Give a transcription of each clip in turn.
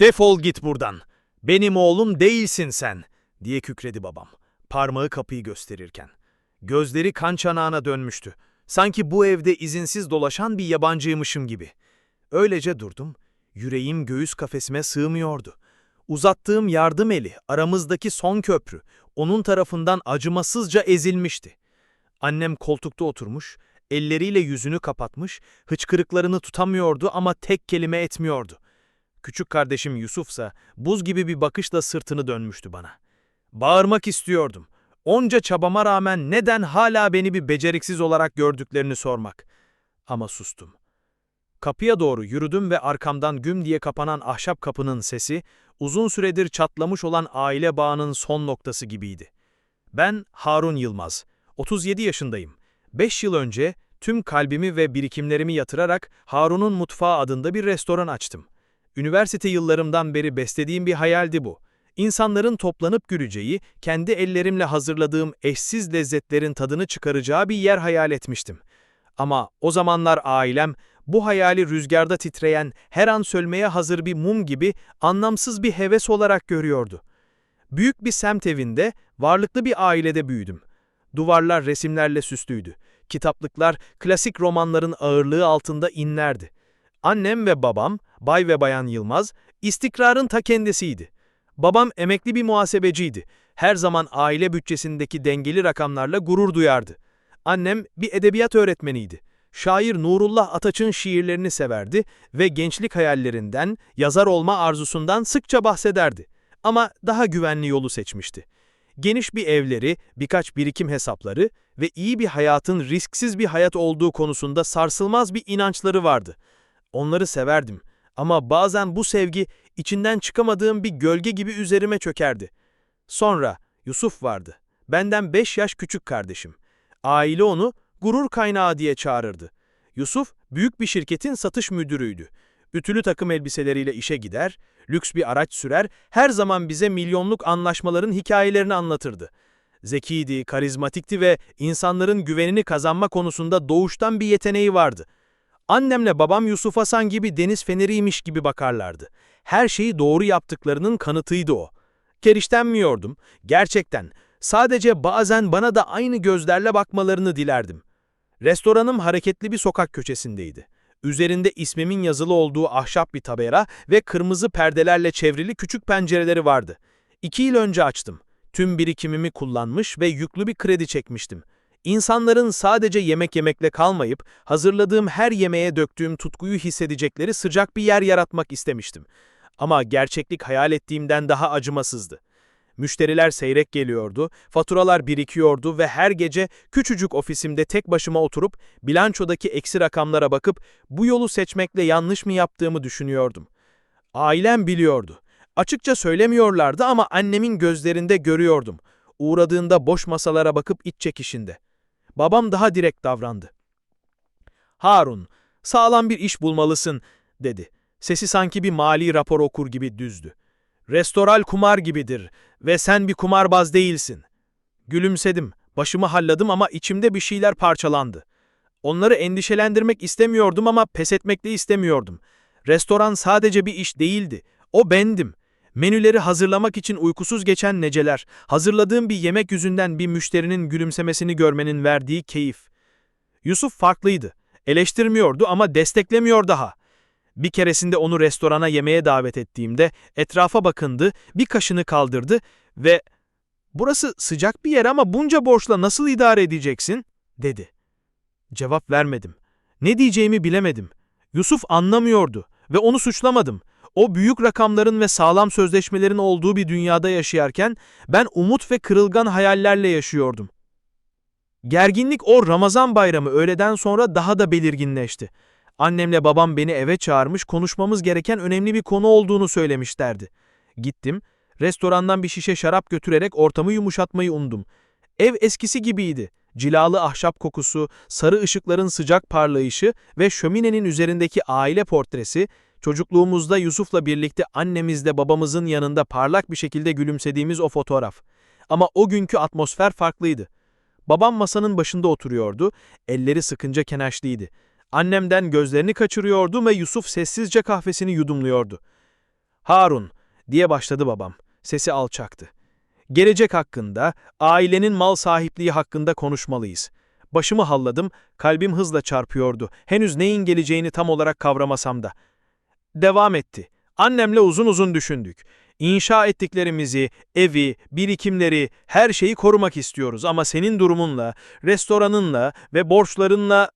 Defol git buradan. Benim oğlum değilsin sen, diye kükredi babam. Parmağı kapıyı gösterirken. Gözleri kan çanağına dönmüştü. Sanki bu evde izinsiz dolaşan bir yabancıymışım gibi. Öylece durdum. Yüreğim göğüs kafesime sığmıyordu. Uzattığım yardım eli, aramızdaki son köprü, onun tarafından acımasızca ezilmişti. Annem koltukta oturmuş, elleriyle yüzünü kapatmış, hıçkırıklarını tutamıyordu ama tek kelime etmiyordu. Küçük kardeşim Yusufsa buz gibi bir bakışla sırtını dönmüştü bana. Bağırmak istiyordum. Onca çabama rağmen neden hala beni bir beceriksiz olarak gördüklerini sormak. Ama sustum. Kapıya doğru yürüdüm ve arkamdan güm diye kapanan ahşap kapının sesi, uzun süredir çatlamış olan aile bağının son noktası gibiydi. Ben Harun Yılmaz, 37 yaşındayım. 5 yıl önce tüm kalbimi ve birikimlerimi yatırarak Harun'un Mutfağı adında bir restoran açtım. Üniversite yıllarımdan beri beslediğim bir hayaldi bu. İnsanların toplanıp güleceği, kendi ellerimle hazırladığım eşsiz lezzetlerin tadını çıkaracağı bir yer hayal etmiştim. Ama o zamanlar ailem, bu hayali rüzgarda titreyen, her an sölmeye hazır bir mum gibi anlamsız bir heves olarak görüyordu. Büyük bir semt evinde, varlıklı bir ailede büyüdüm. Duvarlar resimlerle süslüydü. Kitaplıklar klasik romanların ağırlığı altında inlerdi. Annem ve babam, Bay ve Bayan Yılmaz, istikrarın ta kendisiydi. Babam emekli bir muhasebeciydi. Her zaman aile bütçesindeki dengeli rakamlarla gurur duyardı. Annem bir edebiyat öğretmeniydi. Şair Nurullah Ataç'ın şiirlerini severdi ve gençlik hayallerinden, yazar olma arzusundan sıkça bahsederdi. Ama daha güvenli yolu seçmişti. Geniş bir evleri, birkaç birikim hesapları ve iyi bir hayatın risksiz bir hayat olduğu konusunda sarsılmaz bir inançları vardı. Onları severdim ama bazen bu sevgi içinden çıkamadığım bir gölge gibi üzerime çökerdi. Sonra Yusuf vardı. Benden beş yaş küçük kardeşim. Aile onu gurur kaynağı diye çağırırdı. Yusuf büyük bir şirketin satış müdürüydü. Ütülü takım elbiseleriyle işe gider, lüks bir araç sürer, her zaman bize milyonluk anlaşmaların hikayelerini anlatırdı. Zekiydi, karizmatikti ve insanların güvenini kazanma konusunda doğuştan bir yeteneği vardı. Annemle babam Yusuf Hasan gibi deniz feneriymiş gibi bakarlardı. Her şeyi doğru yaptıklarının kanıtıydı o. Keriştenmiyordum, gerçekten. Sadece bazen bana da aynı gözlerle bakmalarını dilerdim. Restoranım hareketli bir sokak köşesindeydi. Üzerinde ismimin yazılı olduğu ahşap bir tabela ve kırmızı perdelerle çevrili küçük pencereleri vardı. İki yıl önce açtım. Tüm birikimimi kullanmış ve yüklü bir kredi çekmiştim. İnsanların sadece yemek yemekle kalmayıp, hazırladığım her yemeğe döktüğüm tutkuyu hissedecekleri sıcak bir yer yaratmak istemiştim. Ama gerçeklik hayal ettiğimden daha acımasızdı. Müşteriler seyrek geliyordu, faturalar birikiyordu ve her gece küçücük ofisimde tek başıma oturup bilançodaki eksi rakamlara bakıp bu yolu seçmekle yanlış mı yaptığımı düşünüyordum. Ailem biliyordu. Açıkça söylemiyorlardı ama annemin gözlerinde görüyordum. Uğradığında boş masalara bakıp iç çekişinde. Babam daha direkt davrandı. Harun, sağlam bir iş bulmalısın, dedi. Sesi sanki bir mali rapor okur gibi düzdü. Restoral kumar gibidir ve sen bir kumarbaz değilsin. Gülümsedim, başımı halladım ama içimde bir şeyler parçalandı. Onları endişelendirmek istemiyordum ama pes etmek de istemiyordum. Restoran sadece bir iş değildi, o bendim. Menüleri hazırlamak için uykusuz geçen neceler, hazırladığım bir yemek yüzünden bir müşterinin gülümsemesini görmenin verdiği keyif. Yusuf farklıydı. Eleştirmiyordu ama desteklemiyor daha. Bir keresinde onu restorana yemeğe davet ettiğimde etrafa bakındı, bir kaşını kaldırdı ve ''Burası sıcak bir yer ama bunca borçla nasıl idare edeceksin?'' dedi. Cevap vermedim. Ne diyeceğimi bilemedim. Yusuf anlamıyordu ve onu suçlamadım. O büyük rakamların ve sağlam sözleşmelerin olduğu bir dünyada yaşayarken ben umut ve kırılgan hayallerle yaşıyordum. Gerginlik o Ramazan bayramı öğleden sonra daha da belirginleşti. Annemle babam beni eve çağırmış konuşmamız gereken önemli bir konu olduğunu söylemişlerdi. Gittim, restorandan bir şişe şarap götürerek ortamı yumuşatmayı umdum. Ev eskisi gibiydi. Cilalı ahşap kokusu, sarı ışıkların sıcak parlayışı ve şöminenin üzerindeki aile portresi, çocukluğumuzda Yusuf'la birlikte annemizle babamızın yanında parlak bir şekilde gülümsediğimiz o fotoğraf. Ama o günkü atmosfer farklıydı. Babam masanın başında oturuyordu, elleri sıkınca kenaşlıydı. Annemden gözlerini kaçırıyordu ve Yusuf sessizce kahvesini yudumluyordu. Harun, diye başladı babam. Sesi alçaktı. Gelecek hakkında, ailenin mal sahipliği hakkında konuşmalıyız. Başımı halladım, kalbim hızla çarpıyordu. Henüz neyin geleceğini tam olarak kavramasam da. Devam etti. Annemle uzun uzun düşündük. İnşa ettiklerimizi, evi, birikimleri, her şeyi korumak istiyoruz ama senin durumunla, restoranınla ve borçlarınla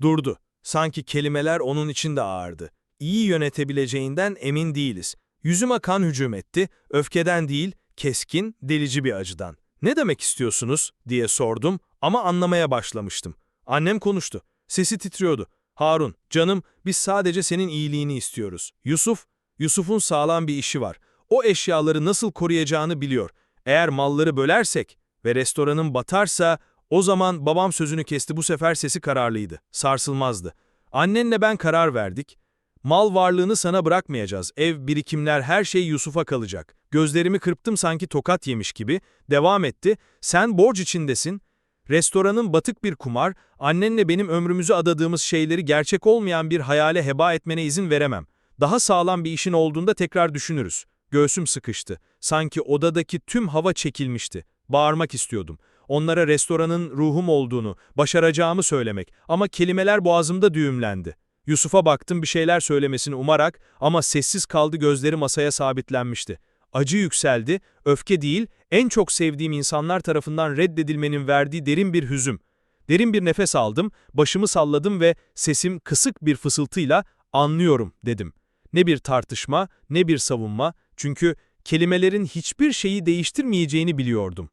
Durdu. Sanki kelimeler onun için de ağırdı. İyi yönetebileceğinden emin değiliz. Yüzüme kan hücum etti, öfkeden değil, keskin, delici bir acıdan. Ne demek istiyorsunuz diye sordum ama anlamaya başlamıştım. Annem konuştu. Sesi titriyordu. Harun, canım biz sadece senin iyiliğini istiyoruz. Yusuf, Yusuf'un sağlam bir işi var. O eşyaları nasıl koruyacağını biliyor. Eğer malları bölersek ve restoranın batarsa o zaman babam sözünü kesti bu sefer sesi kararlıydı, sarsılmazdı. Annenle ben karar verdik. Mal varlığını sana bırakmayacağız, ev, birikimler, her şey Yusuf'a kalacak. Gözlerimi kırptım sanki tokat yemiş gibi, devam etti. Sen borç içindesin. Restoranın batık bir kumar, annenle benim ömrümüzü adadığımız şeyleri gerçek olmayan bir hayale heba etmene izin veremem. Daha sağlam bir işin olduğunda tekrar düşünürüz. Göğsüm sıkıştı. Sanki odadaki tüm hava çekilmişti. Bağırmak istiyordum. Onlara restoranın ruhum olduğunu, başaracağımı söylemek ama kelimeler boğazımda düğümlendi. Yusuf'a baktım bir şeyler söylemesini umarak ama sessiz kaldı gözleri masaya sabitlenmişti. Acı yükseldi, öfke değil, en çok sevdiğim insanlar tarafından reddedilmenin verdiği derin bir hüzüm. Derin bir nefes aldım, başımı salladım ve sesim kısık bir fısıltıyla anlıyorum dedim. Ne bir tartışma, ne bir savunma çünkü kelimelerin hiçbir şeyi değiştirmeyeceğini biliyordum.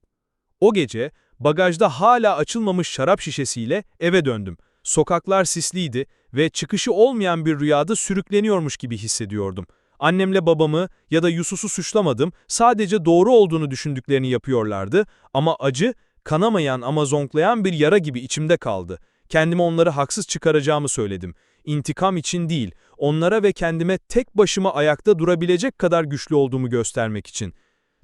O gece bagajda hala açılmamış şarap şişesiyle eve döndüm. Sokaklar sisliydi ve çıkışı olmayan bir rüyada sürükleniyormuş gibi hissediyordum. Annemle babamı ya da Yusuf'u suçlamadım, sadece doğru olduğunu düşündüklerini yapıyorlardı ama acı, kanamayan ama zonklayan bir yara gibi içimde kaldı. Kendime onları haksız çıkaracağımı söyledim. İntikam için değil, onlara ve kendime tek başıma ayakta durabilecek kadar güçlü olduğumu göstermek için.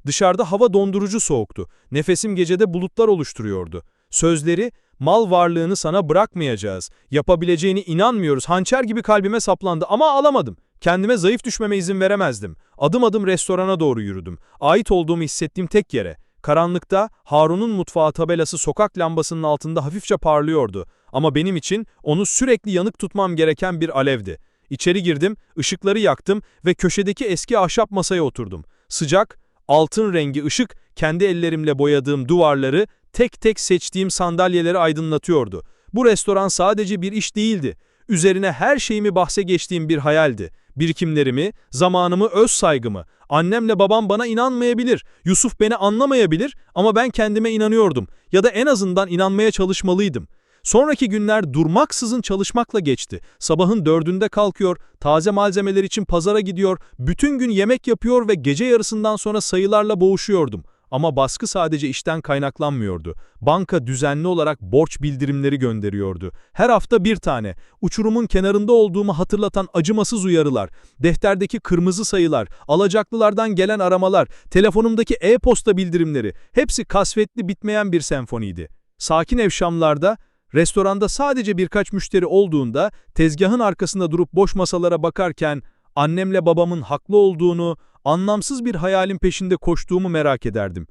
Dışarıda hava dondurucu soğuktu. Nefesim gecede bulutlar oluşturuyordu. Sözleri, mal varlığını sana bırakmayacağız. Yapabileceğini inanmıyoruz. Hançer gibi kalbime saplandı ama alamadım. Kendime zayıf düşmeme izin veremezdim. Adım adım restorana doğru yürüdüm. Ait olduğumu hissettiğim tek yere. Karanlıkta Harun'un mutfağı tabelası sokak lambasının altında hafifçe parlıyordu. Ama benim için onu sürekli yanık tutmam gereken bir alevdi. İçeri girdim, ışıkları yaktım ve köşedeki eski ahşap masaya oturdum. Sıcak, altın rengi ışık kendi ellerimle boyadığım duvarları, tek tek seçtiğim sandalyeleri aydınlatıyordu. Bu restoran sadece bir iş değildi. Üzerine her şeyimi bahse geçtiğim bir hayaldi. Birikimlerimi, zamanımı, öz saygımı. Annemle babam bana inanmayabilir, Yusuf beni anlamayabilir ama ben kendime inanıyordum ya da en azından inanmaya çalışmalıydım. Sonraki günler durmaksızın çalışmakla geçti. Sabahın dördünde kalkıyor, taze malzemeler için pazara gidiyor, bütün gün yemek yapıyor ve gece yarısından sonra sayılarla boğuşuyordum. Ama baskı sadece işten kaynaklanmıyordu. Banka düzenli olarak borç bildirimleri gönderiyordu. Her hafta bir tane. Uçurumun kenarında olduğumu hatırlatan acımasız uyarılar, defterdeki kırmızı sayılar, alacaklılardan gelen aramalar, telefonumdaki e-posta bildirimleri, hepsi kasvetli bitmeyen bir senfoniydi. Sakin evşamlarda, restoranda sadece birkaç müşteri olduğunda, tezgahın arkasında durup boş masalara bakarken, annemle babamın haklı olduğunu, anlamsız bir hayalin peşinde koştuğumu merak ederdim.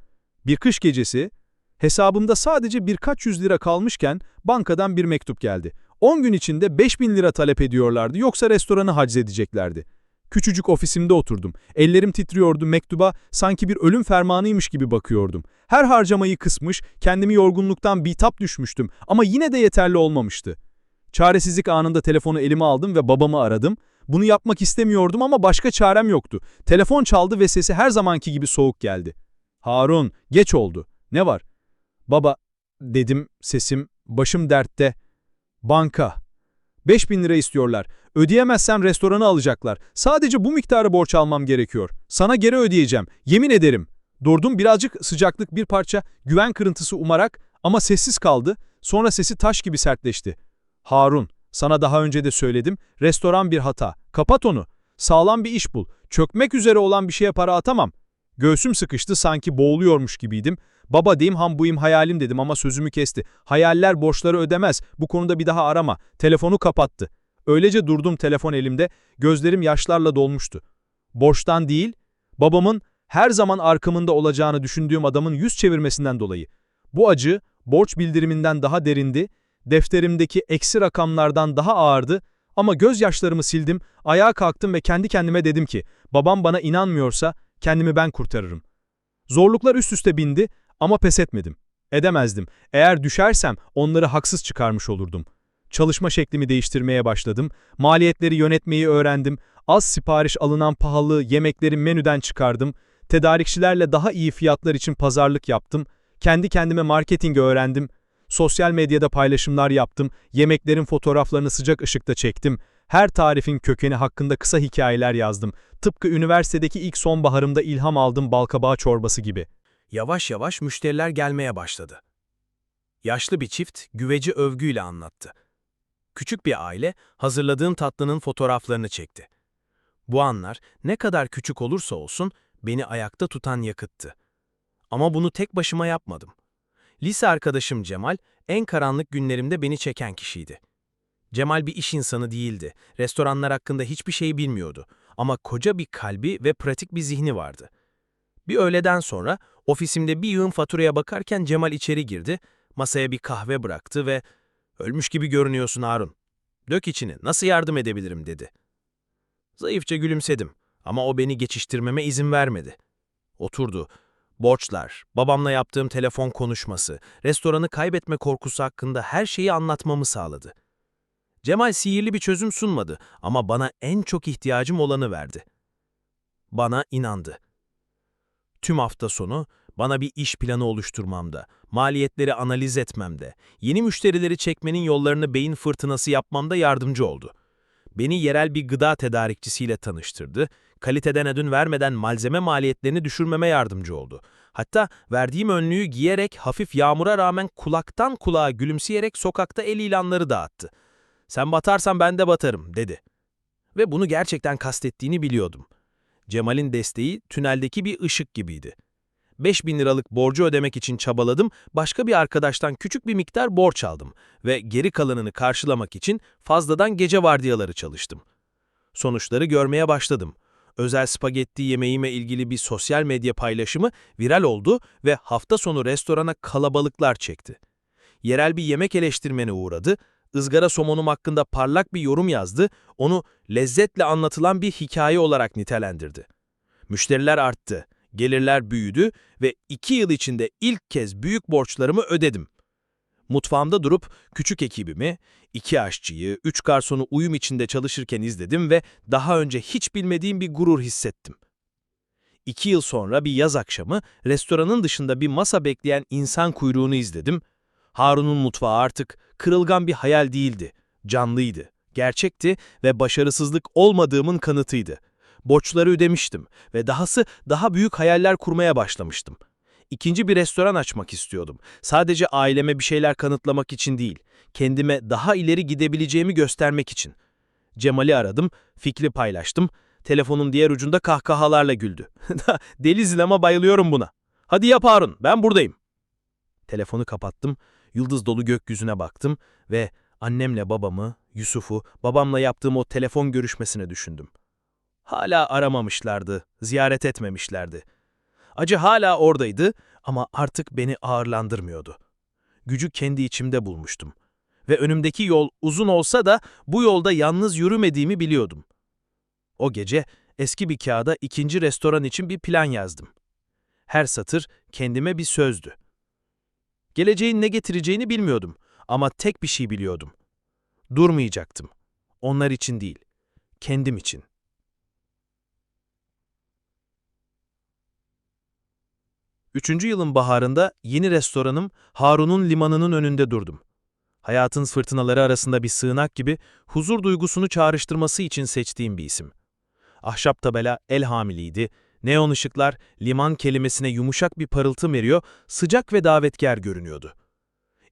Bir kış gecesi, hesabımda sadece birkaç yüz lira kalmışken bankadan bir mektup geldi. 10 gün içinde 5000 lira talep ediyorlardı yoksa restoranı haczedeceklerdi. Küçücük ofisimde oturdum. Ellerim titriyordu mektuba sanki bir ölüm fermanıymış gibi bakıyordum. Her harcamayı kısmış, kendimi yorgunluktan bitap düşmüştüm ama yine de yeterli olmamıştı. Çaresizlik anında telefonu elime aldım ve babamı aradım. Bunu yapmak istemiyordum ama başka çarem yoktu. Telefon çaldı ve sesi her zamanki gibi soğuk geldi. Harun, geç oldu. Ne var? Baba, dedim sesim, başım dertte. Banka. 5000 lira istiyorlar. Ödeyemezsem restoranı alacaklar. Sadece bu miktarı borç almam gerekiyor. Sana geri ödeyeceğim. Yemin ederim. Durdum birazcık sıcaklık bir parça güven kırıntısı umarak ama sessiz kaldı. Sonra sesi taş gibi sertleşti. Harun, sana daha önce de söyledim, restoran bir hata. Kapat onu. Sağlam bir iş bul. Çökmek üzere olan bir şeye para atamam. Göğsüm sıkıştı sanki boğuluyormuş gibiydim. Baba diyeyim ham buyum hayalim dedim ama sözümü kesti. Hayaller borçları ödemez. Bu konuda bir daha arama. Telefonu kapattı. Öylece durdum telefon elimde. Gözlerim yaşlarla dolmuştu. Borçtan değil, babamın her zaman arkamında olacağını düşündüğüm adamın yüz çevirmesinden dolayı. Bu acı borç bildiriminden daha derindi, defterimdeki eksi rakamlardan daha ağırdı ama gözyaşlarımı sildim, ayağa kalktım ve kendi kendime dedim ki, babam bana inanmıyorsa kendimi ben kurtarırım. Zorluklar üst üste bindi ama pes etmedim. Edemezdim. Eğer düşersem onları haksız çıkarmış olurdum. Çalışma şeklimi değiştirmeye başladım. Maliyetleri yönetmeyi öğrendim. Az sipariş alınan pahalı yemekleri menüden çıkardım. Tedarikçilerle daha iyi fiyatlar için pazarlık yaptım. Kendi kendime marketingi öğrendim. Sosyal medyada paylaşımlar yaptım. Yemeklerin fotoğraflarını sıcak ışıkta çektim. Her tarifin kökeni hakkında kısa hikayeler yazdım. Tıpkı üniversitedeki ilk sonbaharımda ilham aldım balkabağı çorbası gibi. Yavaş yavaş müşteriler gelmeye başladı. Yaşlı bir çift güveci övgüyle anlattı. Küçük bir aile hazırladığım tatlının fotoğraflarını çekti. Bu anlar ne kadar küçük olursa olsun beni ayakta tutan yakıttı. Ama bunu tek başıma yapmadım. Lise arkadaşım Cemal en karanlık günlerimde beni çeken kişiydi. Cemal bir iş insanı değildi. Restoranlar hakkında hiçbir şey bilmiyordu. Ama koca bir kalbi ve pratik bir zihni vardı. Bir öğleden sonra ofisimde bir yığın faturaya bakarken Cemal içeri girdi, masaya bir kahve bıraktı ve ''Ölmüş gibi görünüyorsun Harun. Dök içini, nasıl yardım edebilirim?'' dedi. Zayıfça gülümsedim ama o beni geçiştirmeme izin vermedi. Oturdu. Borçlar, babamla yaptığım telefon konuşması, restoranı kaybetme korkusu hakkında her şeyi anlatmamı sağladı. Cemal sihirli bir çözüm sunmadı ama bana en çok ihtiyacım olanı verdi. Bana inandı. Tüm hafta sonu bana bir iş planı oluşturmamda, maliyetleri analiz etmemde, yeni müşterileri çekmenin yollarını beyin fırtınası yapmamda yardımcı oldu. Beni yerel bir gıda tedarikçisiyle tanıştırdı, kaliteden ödün vermeden malzeme maliyetlerini düşürmeme yardımcı oldu. Hatta verdiğim önlüğü giyerek hafif yağmura rağmen kulaktan kulağa gülümseyerek sokakta el ilanları dağıttı. Sen batarsan ben de batarım dedi. Ve bunu gerçekten kastettiğini biliyordum. Cemal'in desteği tüneldeki bir ışık gibiydi. 5000 liralık borcu ödemek için çabaladım, başka bir arkadaştan küçük bir miktar borç aldım ve geri kalanını karşılamak için fazladan gece vardiyaları çalıştım. Sonuçları görmeye başladım. Özel spagetti yemeğime ilgili bir sosyal medya paylaşımı viral oldu ve hafta sonu restorana kalabalıklar çekti. Yerel bir yemek eleştirmeni uğradı, ızgara somonum hakkında parlak bir yorum yazdı, onu lezzetle anlatılan bir hikaye olarak nitelendirdi. Müşteriler arttı, gelirler büyüdü ve iki yıl içinde ilk kez büyük borçlarımı ödedim. Mutfağımda durup küçük ekibimi, iki aşçıyı, üç garsonu uyum içinde çalışırken izledim ve daha önce hiç bilmediğim bir gurur hissettim. İki yıl sonra bir yaz akşamı restoranın dışında bir masa bekleyen insan kuyruğunu izledim. Harun'un mutfağı artık kırılgan bir hayal değildi, canlıydı, gerçekti ve başarısızlık olmadığımın kanıtıydı. Borçları ödemiştim ve dahası daha büyük hayaller kurmaya başlamıştım. İkinci bir restoran açmak istiyordum. Sadece aileme bir şeyler kanıtlamak için değil, kendime daha ileri gidebileceğimi göstermek için. Cemal'i aradım, fikri paylaştım. Telefonun diğer ucunda kahkahalarla güldü. Deli ama bayılıyorum buna. Hadi yap Harun, ben buradayım. Telefonu kapattım, yıldız dolu gökyüzüne baktım ve annemle babamı, Yusuf'u, babamla yaptığım o telefon görüşmesine düşündüm. Hala aramamışlardı, ziyaret etmemişlerdi. Acı hala oradaydı ama artık beni ağırlandırmıyordu. Gücü kendi içimde bulmuştum. Ve önümdeki yol uzun olsa da bu yolda yalnız yürümediğimi biliyordum. O gece eski bir kağıda ikinci restoran için bir plan yazdım. Her satır kendime bir sözdü. Geleceğin ne getireceğini bilmiyordum ama tek bir şey biliyordum. Durmayacaktım. Onlar için değil, kendim için. Üçüncü yılın baharında yeni restoranım Harun'un limanının önünde durdum. Hayatın fırtınaları arasında bir sığınak gibi huzur duygusunu çağrıştırması için seçtiğim bir isim. Ahşap tabela el hamiliydi, neon ışıklar liman kelimesine yumuşak bir parıltı veriyor, sıcak ve davetkar görünüyordu.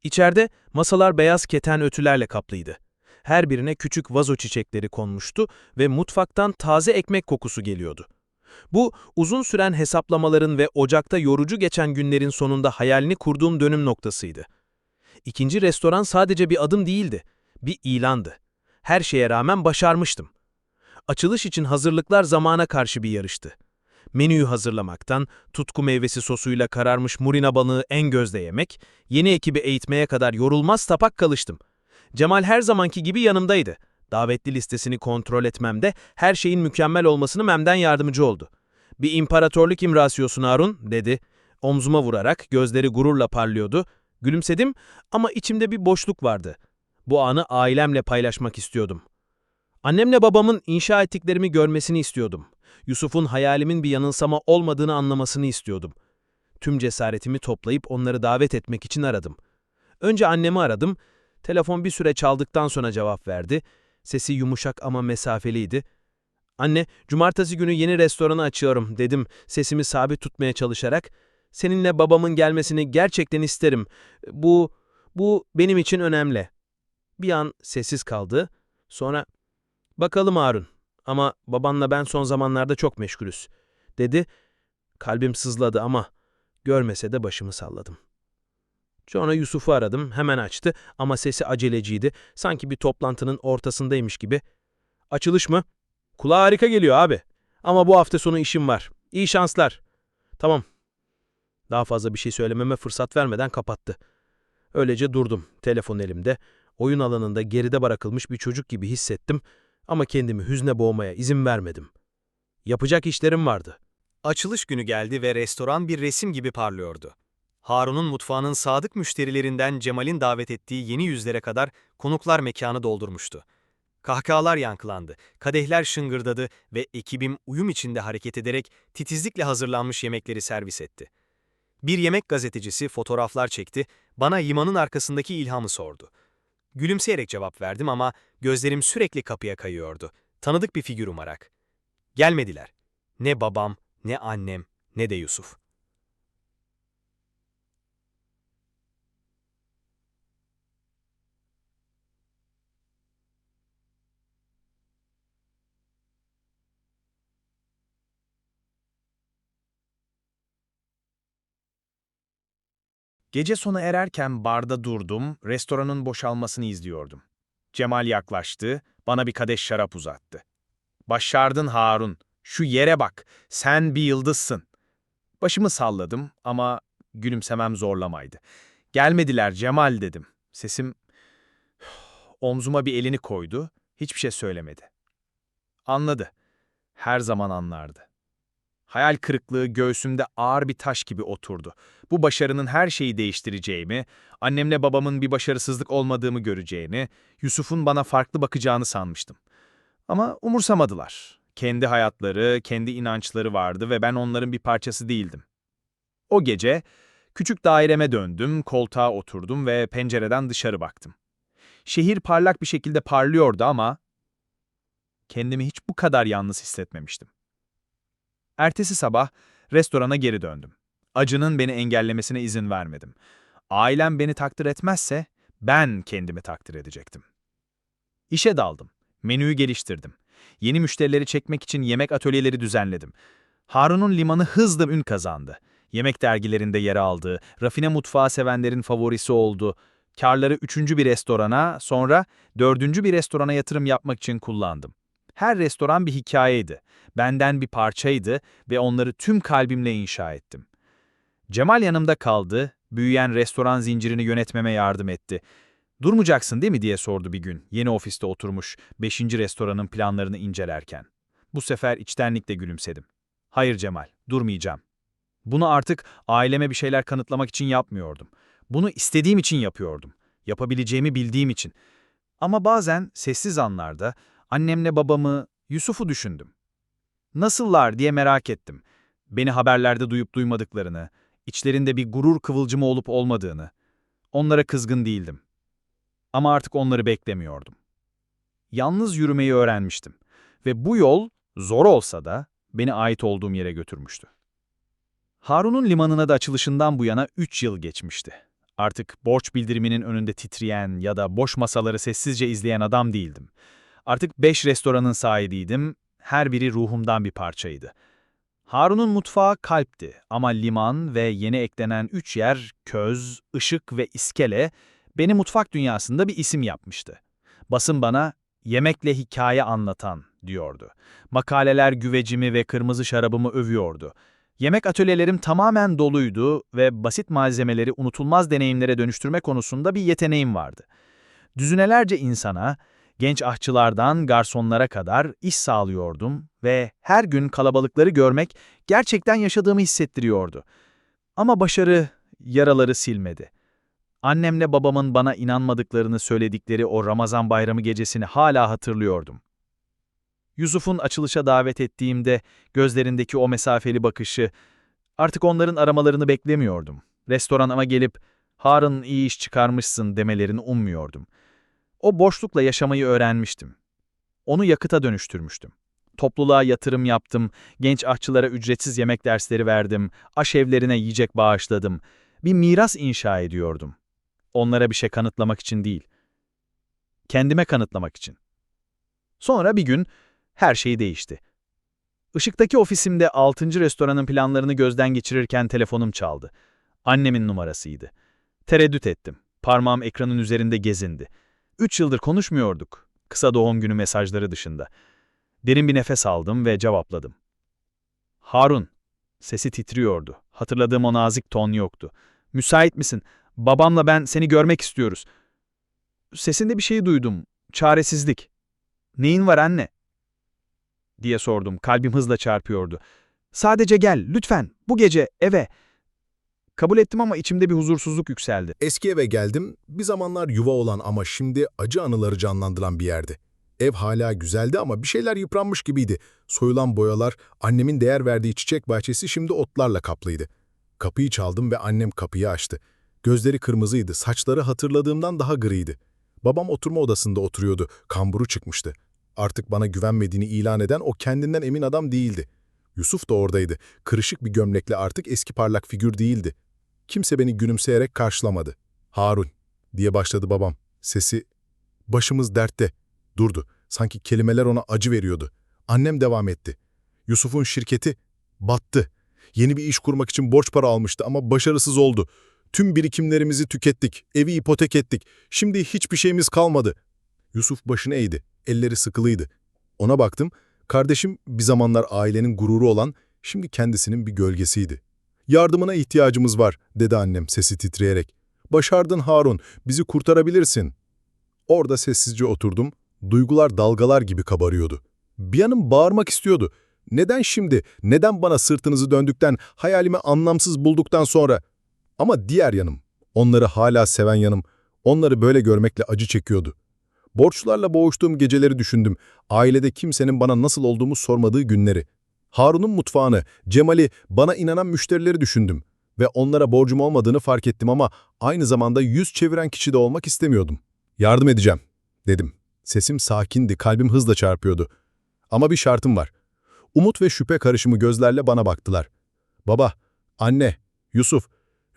İçeride masalar beyaz keten ötülerle kaplıydı. Her birine küçük vazo çiçekleri konmuştu ve mutfaktan taze ekmek kokusu geliyordu. Bu, uzun süren hesaplamaların ve ocakta yorucu geçen günlerin sonunda hayalini kurduğum dönüm noktasıydı. İkinci restoran sadece bir adım değildi, bir ilandı. Her şeye rağmen başarmıştım. Açılış için hazırlıklar zamana karşı bir yarıştı. Menüyü hazırlamaktan, tutku meyvesi sosuyla kararmış murina balığı en gözde yemek, yeni ekibi eğitmeye kadar yorulmaz tapak kalıştım. Cemal her zamanki gibi yanımdaydı. Davetli listesini kontrol etmemde her şeyin mükemmel olmasını memden yardımcı oldu. Bir imparatorluk imrasyosun Harun, dedi. Omzuma vurarak gözleri gururla parlıyordu. Gülümsedim ama içimde bir boşluk vardı. Bu anı ailemle paylaşmak istiyordum. Annemle babamın inşa ettiklerimi görmesini istiyordum. Yusuf'un hayalimin bir yanılsama olmadığını anlamasını istiyordum. Tüm cesaretimi toplayıp onları davet etmek için aradım. Önce annemi aradım. Telefon bir süre çaldıktan sonra cevap verdi. Sesi yumuşak ama mesafeliydi. Anne, cumartesi günü yeni restoranı açıyorum dedim sesimi sabit tutmaya çalışarak. Seninle babamın gelmesini gerçekten isterim. Bu, bu benim için önemli. Bir an sessiz kaldı. Sonra, bakalım Harun ama babanla ben son zamanlarda çok meşgulüz, dedi. Kalbim sızladı ama görmese de başımı salladım. Sonra Yusuf'u aradım, hemen açtı ama sesi aceleciydi, sanki bir toplantının ortasındaymış gibi. Açılış mı? Kulağa harika geliyor abi. Ama bu hafta sonu işim var. İyi şanslar. Tamam. Daha fazla bir şey söylememe fırsat vermeden kapattı. Öylece durdum, telefon elimde. Oyun alanında geride bırakılmış bir çocuk gibi hissettim ama kendimi hüzne boğmaya izin vermedim. Yapacak işlerim vardı. Açılış günü geldi ve restoran bir resim gibi parlıyordu. Harun'un mutfağının sadık müşterilerinden Cemal'in davet ettiği yeni yüzlere kadar konuklar mekanı doldurmuştu. Kahkahalar yankılandı, kadehler şıngırdadı ve ekibim uyum içinde hareket ederek titizlikle hazırlanmış yemekleri servis etti. Bir yemek gazetecisi fotoğraflar çekti, bana limanın arkasındaki ilhamı sordu. Gülümseyerek cevap verdim ama gözlerim sürekli kapıya kayıyordu. Tanıdık bir figür umarak. Gelmediler. Ne babam, ne annem, ne de Yusuf. Gece sona ererken barda durdum, restoranın boşalmasını izliyordum. Cemal yaklaştı, bana bir kadeh şarap uzattı. Başardın Harun, şu yere bak, sen bir yıldızsın. Başımı salladım ama gülümsemem zorlamaydı. Gelmediler Cemal dedim. Sesim omzuma bir elini koydu, hiçbir şey söylemedi. Anladı. Her zaman anlardı. Hayal kırıklığı göğsümde ağır bir taş gibi oturdu. Bu başarının her şeyi değiştireceğimi, annemle babamın bir başarısızlık olmadığımı göreceğini, Yusuf'un bana farklı bakacağını sanmıştım. Ama umursamadılar. Kendi hayatları, kendi inançları vardı ve ben onların bir parçası değildim. O gece küçük daireme döndüm, koltuğa oturdum ve pencereden dışarı baktım. Şehir parlak bir şekilde parlıyordu ama kendimi hiç bu kadar yalnız hissetmemiştim. Ertesi sabah restorana geri döndüm. Acının beni engellemesine izin vermedim. Ailem beni takdir etmezse ben kendimi takdir edecektim. İşe daldım. Menüyü geliştirdim. Yeni müşterileri çekmek için yemek atölyeleri düzenledim. Harun'un limanı hızla ün kazandı. Yemek dergilerinde yer aldı, rafine mutfağı sevenlerin favorisi oldu. Karları üçüncü bir restorana, sonra dördüncü bir restorana yatırım yapmak için kullandım. Her restoran bir hikayeydi. Benden bir parçaydı ve onları tüm kalbimle inşa ettim. Cemal yanımda kaldı, büyüyen restoran zincirini yönetmeme yardım etti. Durmayacaksın değil mi diye sordu bir gün, yeni ofiste oturmuş, beşinci restoranın planlarını incelerken. Bu sefer içtenlikle gülümsedim. Hayır Cemal, durmayacağım. Bunu artık aileme bir şeyler kanıtlamak için yapmıyordum. Bunu istediğim için yapıyordum. Yapabileceğimi bildiğim için. Ama bazen sessiz anlarda annemle babamı, Yusuf'u düşündüm. Nasıllar diye merak ettim. Beni haberlerde duyup duymadıklarını, içlerinde bir gurur kıvılcımı olup olmadığını. Onlara kızgın değildim. Ama artık onları beklemiyordum. Yalnız yürümeyi öğrenmiştim ve bu yol zor olsa da beni ait olduğum yere götürmüştü. Harun'un limanına da açılışından bu yana 3 yıl geçmişti. Artık borç bildiriminin önünde titreyen ya da boş masaları sessizce izleyen adam değildim. Artık 5 restoranın sahibiydim, her biri ruhumdan bir parçaydı. Harun'un mutfağı kalpti ama liman ve yeni eklenen üç yer, köz, ışık ve iskele beni mutfak dünyasında bir isim yapmıştı. Basın bana yemekle hikaye anlatan diyordu. Makaleler güvecimi ve kırmızı şarabımı övüyordu. Yemek atölyelerim tamamen doluydu ve basit malzemeleri unutulmaz deneyimlere dönüştürme konusunda bir yeteneğim vardı. Düzinelerce insana, genç aşçılardan garsonlara kadar iş sağlıyordum ve her gün kalabalıkları görmek gerçekten yaşadığımı hissettiriyordu. Ama başarı yaraları silmedi. Annemle babamın bana inanmadıklarını söyledikleri o Ramazan bayramı gecesini hala hatırlıyordum. Yusuf'un açılışa davet ettiğimde gözlerindeki o mesafeli bakışı, artık onların aramalarını beklemiyordum. Restoranıma gelip, Harun iyi iş çıkarmışsın demelerini ummuyordum. O boşlukla yaşamayı öğrenmiştim. Onu yakıta dönüştürmüştüm. Topluluğa yatırım yaptım, genç aşçılara ücretsiz yemek dersleri verdim, aşevlerine yiyecek bağışladım. Bir miras inşa ediyordum. Onlara bir şey kanıtlamak için değil. Kendime kanıtlamak için. Sonra bir gün her şey değişti. Işıktaki ofisimde 6. restoranın planlarını gözden geçirirken telefonum çaldı. Annemin numarasıydı. Tereddüt ettim. Parmağım ekranın üzerinde gezindi. Üç yıldır konuşmuyorduk. Kısa doğum günü mesajları dışında. Derin bir nefes aldım ve cevapladım. Harun. Sesi titriyordu. Hatırladığım o nazik ton yoktu. Müsait misin? Babamla ben seni görmek istiyoruz. Sesinde bir şey duydum. Çaresizlik. Neyin var anne? diye sordum. Kalbim hızla çarpıyordu. Sadece gel, lütfen, bu gece, eve. Kabul ettim ama içimde bir huzursuzluk yükseldi. Eski eve geldim, bir zamanlar yuva olan ama şimdi acı anıları canlandıran bir yerdi. Ev hala güzeldi ama bir şeyler yıpranmış gibiydi. Soyulan boyalar, annemin değer verdiği çiçek bahçesi şimdi otlarla kaplıydı. Kapıyı çaldım ve annem kapıyı açtı. Gözleri kırmızıydı, saçları hatırladığımdan daha griydi. Babam oturma odasında oturuyordu, kamburu çıkmıştı. Artık bana güvenmediğini ilan eden o kendinden emin adam değildi. Yusuf da oradaydı. Kırışık bir gömlekle artık eski parlak figür değildi. Kimse beni gülümseyerek karşılamadı. Harun, diye başladı babam. Sesi, başımız dertte. Durdu. Sanki kelimeler ona acı veriyordu. Annem devam etti. Yusuf'un şirketi battı. Yeni bir iş kurmak için borç para almıştı ama başarısız oldu. Tüm birikimlerimizi tükettik, evi ipotek ettik. Şimdi hiçbir şeyimiz kalmadı. Yusuf başını eğdi, elleri sıkılıydı. Ona baktım, kardeşim bir zamanlar ailenin gururu olan, şimdi kendisinin bir gölgesiydi. Yardımına ihtiyacımız var, dedi annem sesi titreyerek. Başardın Harun, bizi kurtarabilirsin. Orada sessizce oturdum, duygular dalgalar gibi kabarıyordu. Bir yanım bağırmak istiyordu. Neden şimdi, neden bana sırtınızı döndükten, hayalimi anlamsız bulduktan sonra? Ama diğer yanım, onları hala seven yanım, onları böyle görmekle acı çekiyordu. Borçlarla boğuştuğum geceleri düşündüm. Ailede kimsenin bana nasıl olduğumu sormadığı günleri. Harun'un mutfağını, Cemal'i, bana inanan müşterileri düşündüm. Ve onlara borcum olmadığını fark ettim ama aynı zamanda yüz çeviren kişi de olmak istemiyordum. Yardım edeceğim, dedim. Sesim sakindi, kalbim hızla çarpıyordu. Ama bir şartım var. Umut ve şüphe karışımı gözlerle bana baktılar. Baba, anne, Yusuf,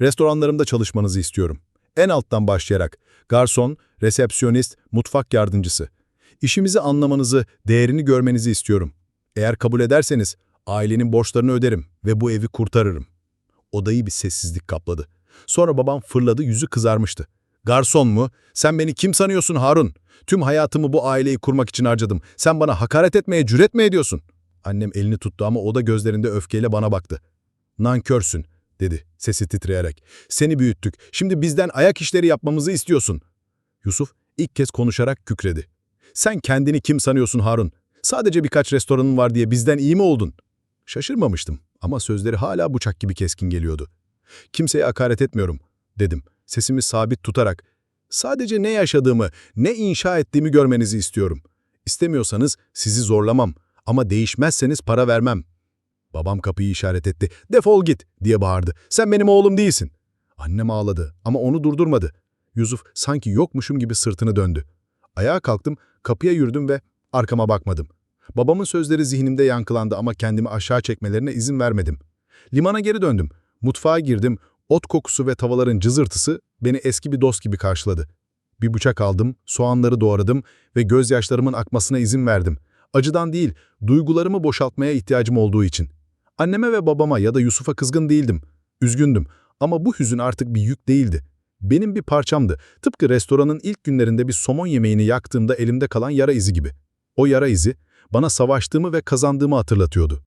restoranlarımda çalışmanızı istiyorum. En alttan başlayarak, garson, resepsiyonist, mutfak yardımcısı. İşimizi anlamanızı, değerini görmenizi istiyorum. Eğer kabul ederseniz, ailenin borçlarını öderim ve bu evi kurtarırım. Odayı bir sessizlik kapladı. Sonra babam fırladı, yüzü kızarmıştı. Garson mu? Sen beni kim sanıyorsun Harun? Tüm hayatımı bu aileyi kurmak için harcadım. Sen bana hakaret etmeye cüret mi ediyorsun? Annem elini tuttu ama o da gözlerinde öfkeyle bana baktı. Nankörsün, dedi sesi titreyerek. Seni büyüttük. Şimdi bizden ayak işleri yapmamızı istiyorsun. Yusuf ilk kez konuşarak kükredi. Sen kendini kim sanıyorsun Harun? Sadece birkaç restoranın var diye bizden iyi mi oldun? Şaşırmamıştım ama sözleri hala bıçak gibi keskin geliyordu. Kimseye hakaret etmiyorum, dedim. Sesimi sabit tutarak. Sadece ne yaşadığımı, ne inşa ettiğimi görmenizi istiyorum. İstemiyorsanız sizi zorlamam ama değişmezseniz para vermem. Babam kapıyı işaret etti. Defol git diye bağırdı. Sen benim oğlum değilsin. Annem ağladı ama onu durdurmadı. Yusuf sanki yokmuşum gibi sırtını döndü. Ayağa kalktım, kapıya yürüdüm ve arkama bakmadım. Babamın sözleri zihnimde yankılandı ama kendimi aşağı çekmelerine izin vermedim. Limana geri döndüm. Mutfağa girdim. Ot kokusu ve tavaların cızırtısı beni eski bir dost gibi karşıladı. Bir bıçak aldım, soğanları doğradım ve gözyaşlarımın akmasına izin verdim. Acıdan değil, duygularımı boşaltmaya ihtiyacım olduğu için. Anneme ve babama ya da Yusuf'a kızgın değildim. Üzgündüm ama bu hüzün artık bir yük değildi. Benim bir parçamdı. Tıpkı restoranın ilk günlerinde bir somon yemeğini yaktığımda elimde kalan yara izi gibi. O yara izi bana savaştığımı ve kazandığımı hatırlatıyordu.